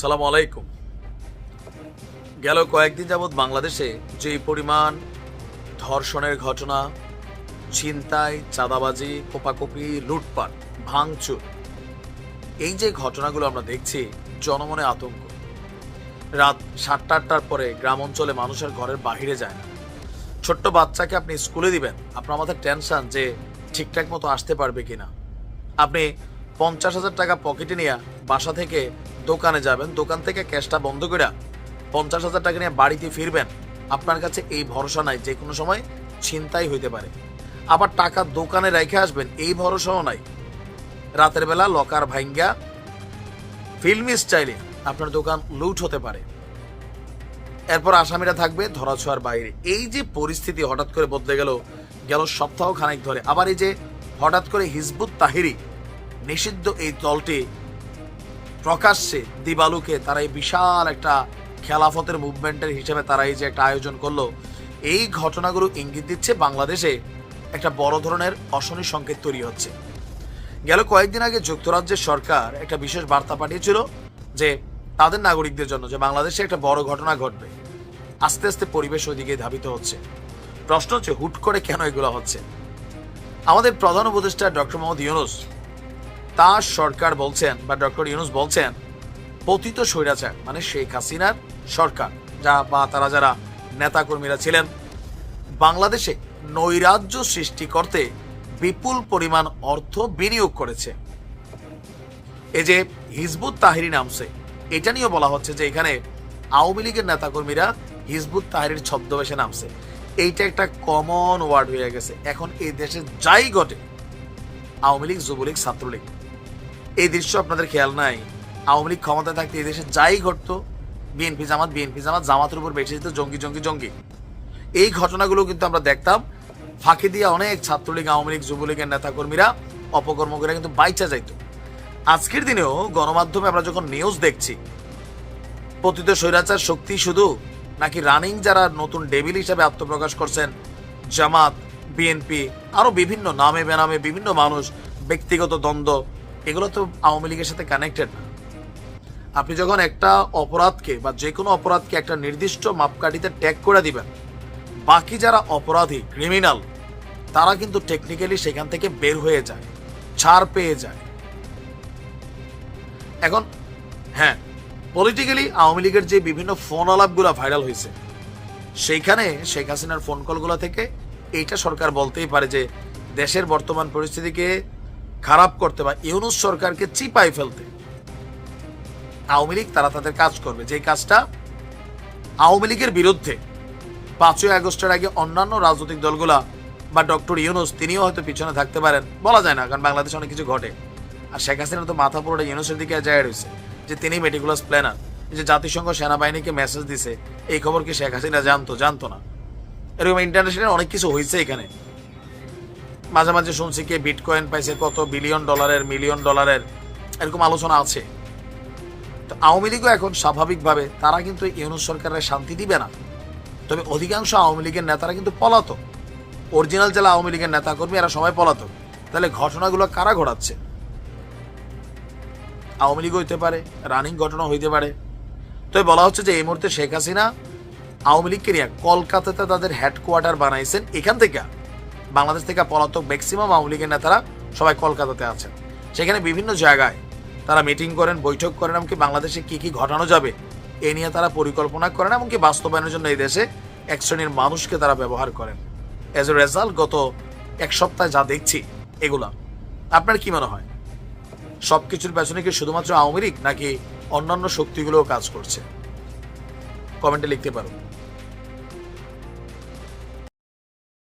সালাম আলাইকুম। গেল কয়েকদিন যাবৎ বাংলাদেশে যে পরিমাণ ধর্ষণের ঘটনা, ছিনতাই, চাঁদাবাজি, কোপাকুপি, লুটপাট, ভাঙচুর, এই যে ঘটনাগুলো আমরা দেখছি, জনমনে আতঙ্ক। রাত সাতটা আটটার পরে গ্রাম অঞ্চলে মানুষের ঘরের বাহিরে যায় না। ছোট্ট বাচ্চাকে আপনি স্কুলে দিবেন, আপনার মাথায় টেনশন যে ঠিকঠাক মতো আসতে পারবে কিনা। আপনি পঞ্চাশ হাজার টাকা পকেটে নিয়ে বাসা থেকে দোকানে যাবেন, দোকান থেকে ক্যাশটা বন্ধ করে পঞ্চাশ হাজার টাকা নিয়ে বাড়িতে ফিরবেন, আপনার কাছে এই ভরসা নাই, যে কোনো সময় ছিনতাই হইতে পারে। আবার টাকা দোকানে রেখে আসবেন, এই ভরসাও নাই। রাতের বেলা লকার ভাঙ্গা ফিল্মি স্টাইলে আপনার দোকান লুট হতে পারে। এরপর আসামিরা থাকবে ধরাছোঁয়ার বাইরে। এই যে পরিস্থিতি হঠাৎ করে বদলে গেল গেল সপ্তাহ খানেক ধরে। আবার এই যে হঠাৎ করে হিজবুত তাহিরি নিষিদ্ধ এই দলটি প্রকাশ্যে দিবালুকে তারা এই বিশাল একটা খেলাফতের মুভমেন্টের হিসেবে তারা এই যে একটা আয়োজন করল, এই ঘটনাগুলো ইঙ্গিত দিচ্ছে বাংলাদেশে একটা বড় ধরনের অশনি সংকেত তৈরি হচ্ছে। গেল কয়েকদিন আগে যুক্তরাজ্যের সরকার একটা বিশেষ বার্তা পাঠিয়েছিল যে তাদের নাগরিকদের জন্য যে বাংলাদেশে একটা বড় ঘটনা ঘটবে। আস্তে আস্তে পরিবেশ ওইদিকে ধাবিত হচ্ছে। প্রশ্ন হচ্ছে, হুট করে কেন এগুলো হচ্ছে? আমাদের প্রধান উপদেষ্টা ডক্টর মোহাম্মদ ইউনুস তার সরকার বলছেন, বা ডক্টর ইউনুস বলছেন, পতিত স্বৈরাচার মানে শেখ হাসিনার সরকার, যা বা তারা যারা নেতাকর্মীরা ছিলেন। বাংলাদেশে নৈরাজ্য সৃষ্টি করতে বিপুল পরিমাণ অর্থ বিনিয়োগ করেছে। এই যে হিজবুত তাহিরি নামছে, এটা নিয়েও বলা হচ্ছে যে এখানে আওয়ামী লীগের নেতাকর্মীরা হিজবুত তাহিরির ছদ্মবেশে নামছে। এইটা একটা কমন ওয়ার্ড হয়ে গেছে। এখন এই দেশে যাই ঘটে, আওয়ামী লীগ, যুবলীগ, ছাত্রলীগ এই দৃশ্য আপনাদের খেয়াল নাই। আওয়ামী লীগ ক্ষমতায় থাকতে এই দেশে যাই ঘটতো বিএনপি জামাত বিএনপি জামাত, জামাতের উপর বেশি যেত জঙ্গি জঙ্গি জঙ্গি। এই ঘটনাগুলো কিন্তু আমরা দেখতাম। ফাঁকি দিয়ে অনেক ছাত্রলীগ, আওয়ামী লীগ, যুবলীগের নেতাকর্মীরা অপকর্ম করে কিন্তু বাইচা যাইত। আজকের দিনেও গণমাধ্যমে আমরা যখন নিউজ দেখছি, পতিত স্বৈরাচার শক্তি শুধু নাকি রানিং যারা নতুন ডেবিল হিসাবে আত্মপ্রকাশ করছেন, জামাত বিএনপি আরও বিভিন্ন নামে বেনামে বিভিন্ন মানুষ ব্যক্তিগত দ্বন্দ্ব এগুলো তো আওয়ামী লীগের সাথে কানেক্টেড না। আপনি যখন একটা অপরাধকে বা যে কোনো অপরাধকে একটা নির্দিষ্ট মাপকাঠিতে ট্যাগ করে দিবেন, বাকি যারা অপরাধী ক্রিমিনাল তারা কিন্তু টেকনিক্যালি সেখান থেকে বের হয়ে যায়, ছাড় পেয়ে যায়। এখন হ্যাঁ পলিটিক্যালি আওয়ামী লীগের যে বিভিন্ন ফোন আলাপগুলো ভাইরাল হয়েছে, সেইখানে শেখ হাসিনার ফোন কলগুলো থেকে এইটা সরকার বলতেই পারে যে, দেশের বর্তমান পরিস্থিতিকে খারাপ করতে বা ইউনুস সরকারকে চিপাই ফেলতে। আওয়ামী লীগ, তারা তাদের কাজ করবে। যে কাজটা আওয়ামী লীগের বিরুদ্ধে। পাঁচই আগস্টের আগে অন্যান্য রাজনৈতিক দলগুলা বা ডক্টর ইউনুস, তিনিও হয়তো পিছনে থাকতে পারেন। বলা যায় না, কারণ বাংলাদেশে অনেক কিছু ঘটে। আর শেখ হাসিনা তো মাথা পুরোটা ইউনুসের দিকে যায় রয়েছে। যে তিনি মেটিকুলাস প্ল্যানার যে জাতিসংঘ সেনাবাহিনীকে মেসেজ দিছে, এই খবর কি শেখ হাসিনা জানতো? জানতো না। এরকম ইন্টারন্যাশনাল অনেক কিছু হয়েছে এখানে। মাঝে মাঝে শুনছি কে বিটকয়েন পাইছে, কত বিলিয়ন ডলারের মিলিয়ন ডলারের এরকম আলোচনা আছে। তো আওয়ামী লীগও এখন স্বাভাবিকভাবে তারা কিন্তু ইউনুস সরকারের শান্তি দিবে না। তবে অধিকাংশ আওয়ামী লীগের নেতারা কিন্তু পলাতক। অরিজিনাল জেলা আওয়ামী লীগের নেতাকর্মী, এরা সবাই পলাতক। তাহলে ঘটনাগুলো কারা ঘটাচ্ছে? আওয়ামী লীগ হইতে পারে, রানিং ঘটনা হইতে পারে। তবে বলা হচ্ছে যে এই মুহূর্তে শেখ হাসিনা আওয়ামী লীগকে নিয়ে কলকাতাতে তাদের হেডকোয়ার্টার বানাইছেন এখান থেকে। বাংলাদেশ থেকে পলাতক ম্যাক্সিমাম আওয়ামী লীগের নেতারা সবাই কলকাতাতে আছেন। সেখানে বিভিন্ন জায়গায় তারা মিটিং করেন, বৈঠক করেন, এমনকি বাংলাদেশে কি কি ঘটানো যাবে এ নিয়ে তারা পরিকল্পনা করেন, এমনকি বাস্তবায়নের জন্য এই দেশে এক শ্রেণির মানুষকে তারা ব্যবহার করেন। এজ এ রেজাল্ট গত এক সপ্তাহে যা দেখছি, এগুলা। আপনার কি মনে হয়? সব কিছুর পেছনে কি শুধুমাত্র আওয়ামী লীগ নাকি অন্যান্য শক্তিগুলোও কাজ করছে? কমেন্টে লিখতে পারো।